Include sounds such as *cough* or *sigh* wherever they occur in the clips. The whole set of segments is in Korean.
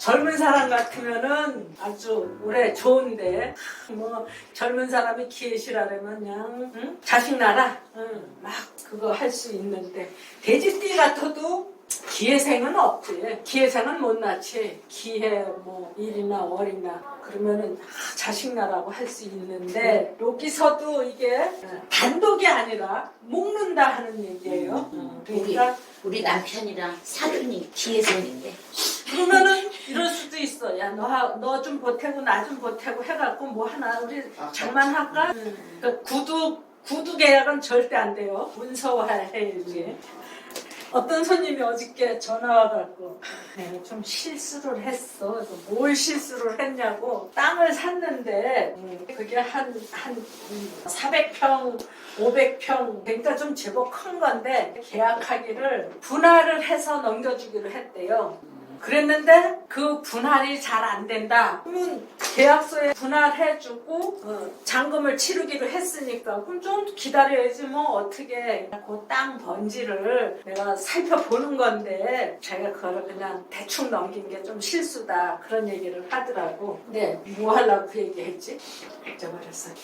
젊은 사람 같으면은 아주 올해 좋은데 뭐 젊은 사람이 기회시라면 그냥 응? 자식 나라 응, 막 그거 할 수 있는데 돼지띠 같아도 기회생은 없지. 기회생은 못 낳지. 기회 뭐 일이나 월이나 그러면은 아, 자식 나라고 할 수 있는데 여기서도 이게 단독이 아니라 묶는다 하는 얘기예요. 어, 그러니까 우리 남편이랑 사돈이 기회생인데 그러면은 이럴 수도 있어. 야, 너, 너 좀 보태고 나 좀 보태고 해갖고 뭐 하나 우리 아, 장만할까? 그 구두, 구두 계약은 절대 안 돼요. 문서화해야지. 어떤 손님이 어저께 전화 와갖고 네, 좀 실수를 했어. 뭘 실수를 했냐고 땅을 샀는데 음, 그게 한, 한 음, 400평, 500평 그러니까 좀 제법 큰 건데 계약하기를 분할을 해서 넘겨주기로 했대요. 그랬는데 그 분할이 잘 안 된다. 그러면 계약서에 분할해주고 어, 잔금을 치르기로 했으니까 그럼 좀 기다려야지 뭐 어떻게 그 땅 번지를 내가 살펴보는 건데 자기가 그거를 그냥 대충 넘긴 게 좀 실수다 그런 얘기를 하더라고. 근데 뭐 하려고 그 얘기했지? 잊어버렸어.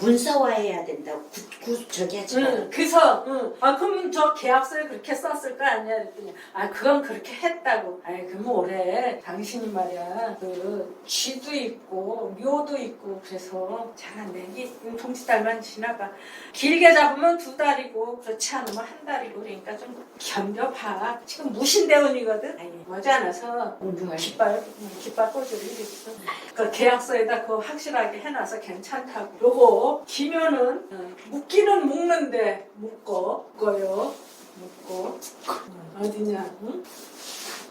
문서화해야 된다고 구, 구 저기 하지 마. 응, 그래서, 응. 아, 그러면 저 계약서에 그렇게 썼을 거 아니야? 그랬더니, 아, 그건 그렇게 했다고. 아이, 그럼 올해 당신이 말이야, 그, 쥐도 있고, 묘도 있고, 그래서 잘안 되니, 동치달만 지나가. 길게 잡으면 두 달이고, 그렇지 않으면 한 달이고, 그러니까 좀 견뎌봐. 지금 무신대원이거든? 아니, 머지않아서 공부할 깃발, 응, 깃발 꽂을 일이 있어. 그 계약서에다 그거 확실하게 해놔서 괜찮다고. 요거 기면은 어, 묶기는 묶는데 묶어 묶어요 묶고 어, 어디냐? 응?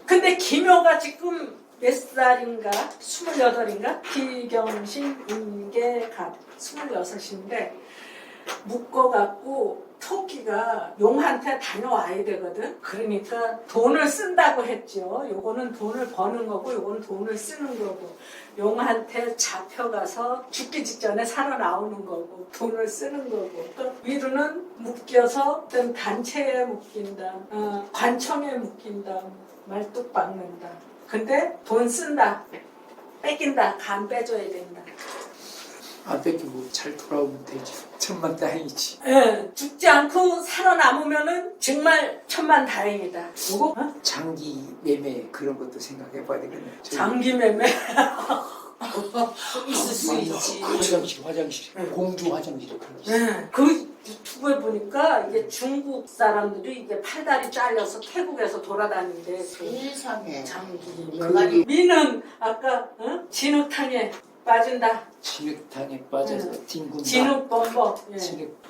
근데 기묘가 지금 몇 살인가? 스물여덟인가? 기경신 임계갑 스물여섯인데 묶어갖고 토끼가 용한테 다녀와야 되거든. 그러니까 돈을 쓴다고 했죠. 요거는 돈을 버는 거고, 요거는 돈을 쓰는 거고. 용한테 잡혀가서 죽기 직전에 살아나오는 거고, 돈을 쓰는 거고. 또 위로는 묶여서 어떤 단체에 묶인다, 어, 관청에 묶인다, 말뚝 박는다. 근데 돈 쓴다, 뺏긴다, 간 빼줘야 된다. 안 뺏기고 잘 돌아오면 되지. 천만 다행이지. 예, 죽지 않고 살아남으면은 정말 천만 다행이다. 요거 어? 장기 매매 그런 것도 생각해 봐야 되겠네. 저희 장기 매매. *laughs* 있을 수 있지. 화장실, 화장실. 응. 공주 화장실 그런 거 있어. 예, 그 유튜브에 보니까 이게 중국 사람들이 이게 팔다리 잘려서 태국에서 돌아다니는데 그 세상에 장기 그거리. 미는 아까 어? 진흙탕에 빠진다. 진흙탕에 빠져서 뒹군다. 진흙 범벅. 예. 진흙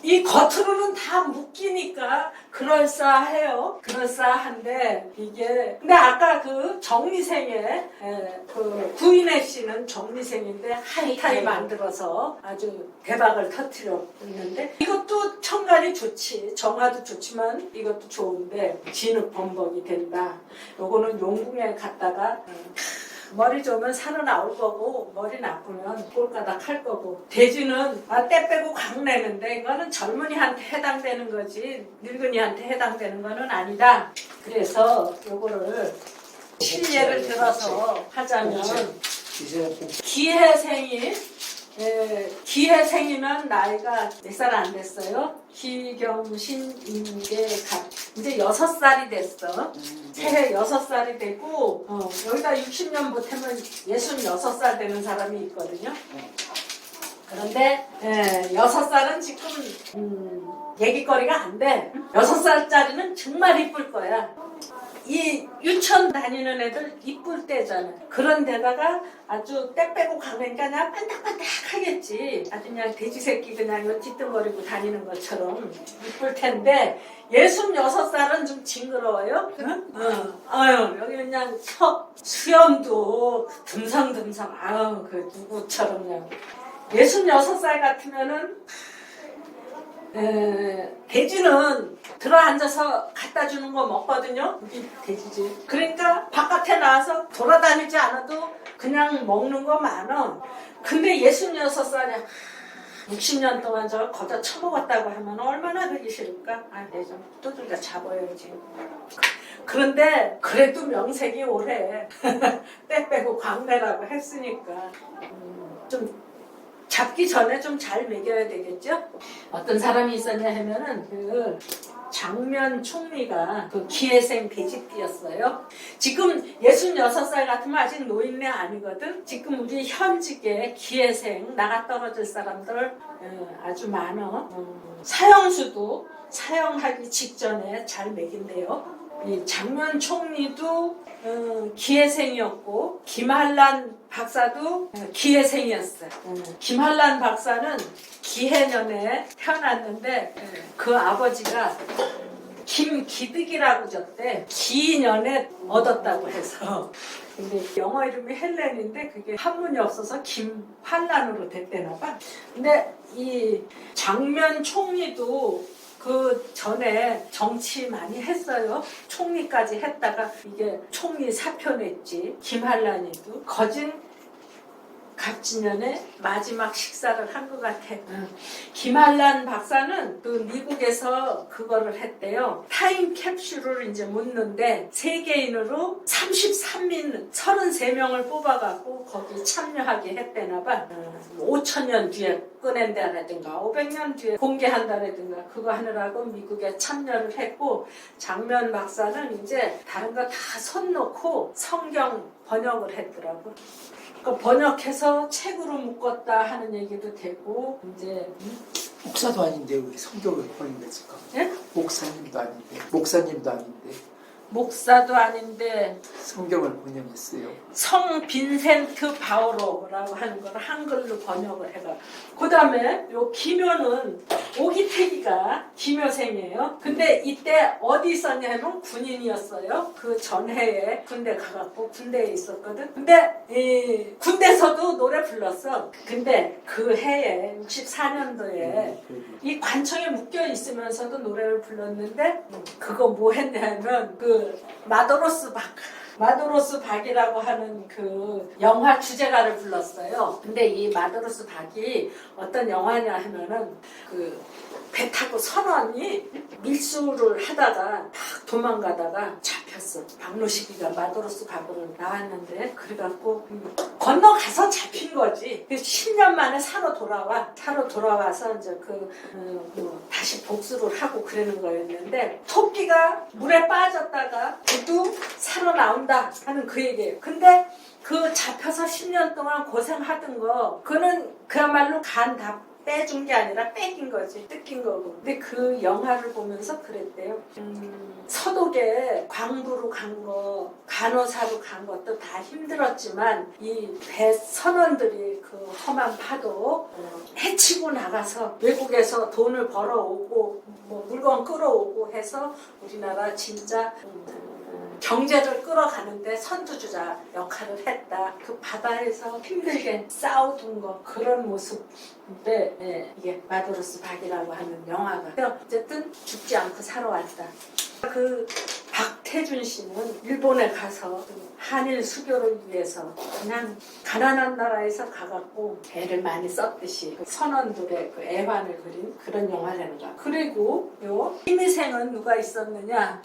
이 겉으로는 다 묶이니까 그럴싸해요. 그럴싸한데 이게 근데 아까 그 정미생의 에, 그 구인혜 씨는 정미생인데 하이타이 만들어서 아주 대박을 터트렸는데 이것도 청간이 좋지 정화도 좋지만 이것도 좋은데 진흙 범벅이 된다. 요거는 용궁에 갔다가 음, 머리 좋으면 살아나올 거고 머리 나쁘면 꼴까닥 할 거고. 돼지는 아, 때 빼고 강 내는데 이거는 젊은이한테 해당되는 거지 늙은이한테 해당되는 거는 아니다. 그래서 요거를 실례를 들어서 하자면 기회생이 예, 기회생이면 나이가 몇살안 됐어요? 기경신 임계갑 이제 여섯 살이 됐어. 새해 여섯 살이 되고 어, 여기다 60년 보태면 66살 되는 사람이 있거든요. 그런데 예, 여섯 살은 지금 음, 얘기거리가 안 돼. 여섯 살짜리는 정말 이쁠 거야. 이 유치원 다니는 애들 이쁠 때잖아. 그런 데다가 아주 때 빼고 가니까 그냥 반딱반딱 하겠지. 아주 그냥 돼지 새끼 그냥 요 뒷등거리고 다니는 것처럼 이쁠 텐데 예순 여섯 살은 좀 징그러워요. 응? 어. 아유 여기 그냥 턱 수염도 듬성듬성 아유 그 누구처럼 그냥 예순 여섯 살 같으면은 에, 돼지는 들어 앉아서 갖다 주는 거 먹거든요. 이게 돼지지. 그러니까 바깥에 나와서 돌아다니지 않아도 그냥 먹는 거 많아. 근데 66살이야. 60년 동안 저 걷어 처먹었다고 하면 얼마나 되기 싫을까? 아, 내좀 두들겨 잡아야지. 그런데 그래도 명색이 오래 *laughs* 때 빼고 광내라고 했으니까 음, 좀 잡기 전에 좀 잘 먹여야 되겠죠? 어떤 사람이 있었냐 하면은 그 장면 총리가 그 기회생 배직기였어요. 지금 66살 같으면 아직 노인네 아니거든. 지금 우리 현직에 기회생 나가 떨어질 사람들 어, 아주 많아. 어, 사형수도 사형하기 직전에 잘 먹인대요. 이 장면 총리도 어, 기회생이었고 김한란 박사도 어, 기회생이었어요. 어, 김한란 박사는 기해년에 태어났는데 어, 그 아버지가 김기득이라고 졌대. 기년에 얻었다고 해서. 근데 영어 이름이 헬렌인데 그게 한문이 없어서 김환란으로 됐대나 봐. 근데 이 장면 총리도 그 전에 정치 많이 했어요. 총리까지 했다가 이게 총리 사표 냈지. 김한란이도 거진 갑진년에 마지막 식사를 한 것 같아. 김한란 박사는 그 미국에서 그거를 했대요. 타임 캡슐을 이제 묻는데 세계인으로 33민 33명을 뽑아갖고 거기 참여하게 했대나 봐. 5천년 뒤에 꺼낸다라든가 500년 뒤에 공개한다라든가 그거 하느라고 미국에 참여를 했고 장면 박사는 이제 다른 거 다 손 놓고 성경 번역을 했더라고. 그 번역해서 책으로 묶었다 하는 얘기도 되고 이제 목사도 아닌데 왜 성경을 번역했을까? 예? 목사님도 아닌데 목사님도 아닌데 목사도 아닌데 성경을 번역했어요. 성 빈센트 바오로라고 하는 걸 한글로 번역을 해가. 그 다음에 요 기묘는 오기태기가 기묘생이에요. 근데 이때 어디 있었냐 하면 군인이었어요. 그 전해에 군대 가갖고 군대에 있었거든. 근데 이 군대에서도 노래 불렀어. 근데 그 해에 64년도에 이 관청에 묶여 있으면서도 노래를 불렀는데 그거 뭐 했냐면 그 마도로스 박 마도로스 박이라고 하는 그 영화 주제가를 불렀어요. 근데 이 마도로스 박이 어떤 영화냐 하면은 그배 타고 선원이 밀수를 하다가 막 도망가다가 잡혔어. 박노식이가 마도로스 박으로 나왔는데 그래갖고 건너가서 잡힌 거지. 그래서 10년 만에 사로 돌아와. 사로 돌아와서 이제 그, 어, 뭐 다시 복수를 하고 그러는 거였는데 토끼가 물에 빠졌다가 구두 살아 나온다 하는 그 얘기예요. 근데 그 잡혀서 10년 동안 고생하던 거 그는 그야말로 간다 빼준 게 아니라 뺏긴 거지 뜯긴 거고. 근데 그 영화를 보면서 그랬대요. 음, 서독에 광부로 간 거 간호사로 간 것도 다 힘들었지만 이 배 선원들이 그 험한 파도 어, 해치고 나가서 외국에서 돈을 벌어오고 뭐 물건 끌어오고 해서 우리나라 진짜 음, 경제를 끌어가는데 선두주자 역할을 했다. 그 바다에서 힘들게 싸우던 거 그런 모습인데 예, 이게 마도로스 박이라고 하는 영화가 어쨌든 죽지 않고 살아왔다. 그 박태준 씨는 일본에 가서 그 한일 수교를 위해서 그냥 가난한 나라에서 가갖고 애를 많이 썼듯이 그 선원들의 그 애환을 그린 그런 영화라는 거야. 그리고 요 힘의생은 누가 있었느냐?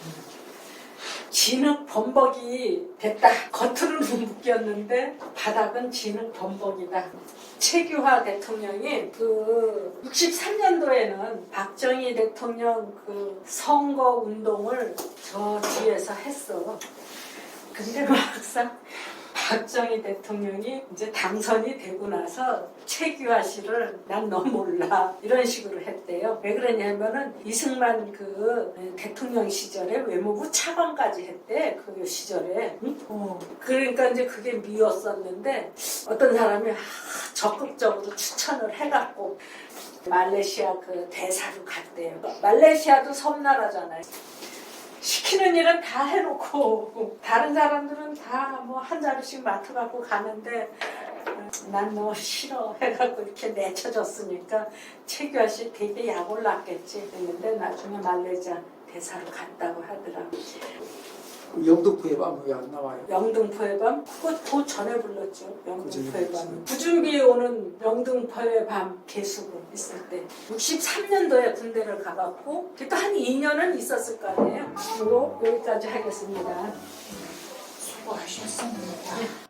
진흙 범벅이 됐다. 겉으로는 *laughs* 묶였는데 바닥은 진흙 범벅이다. 최규하 대통령이 그 63년도에는 박정희 대통령 그 선거 운동을 저 뒤에서 했어. 근데 막상 박정희 대통령이 이제 당선이 되고 나서 최규하 씨를 난 너 몰라 이런 식으로 했대요. 왜 그러냐면은 이승만 그 대통령 시절에 외무부 차관까지 했대 그 시절에. 응? 어. 그러니까 이제 그게 미웠었는데 어떤 사람이 아, 적극적으로 추천을 해갖고 말레이시아 그 대사로 갔대요. 말레이시아도 섬나라잖아요. 시키는 일은 다 해놓고 다른 사람들은 다 뭐 한 자리씩 맡아갖고 가는데 난너 싫어 해갖고 이렇게 내쳐줬으니까 최규하 씨 되게 약 올랐겠지 했는데 나중에 말레이시아 대사로 갔다고 하더라. 영등포의 밤은 왜안 나와요? 영등포의 밤 그거 그 전에 불렀죠. 영등포의 밤 구준비에 오는 영등포의 밤 개수군 있을 때 63년도에 군대를 가봤고 그때 한 2년은 있었을 거 아니에요? 그리고 여기까지 하겠습니다. 수고하셨습니다.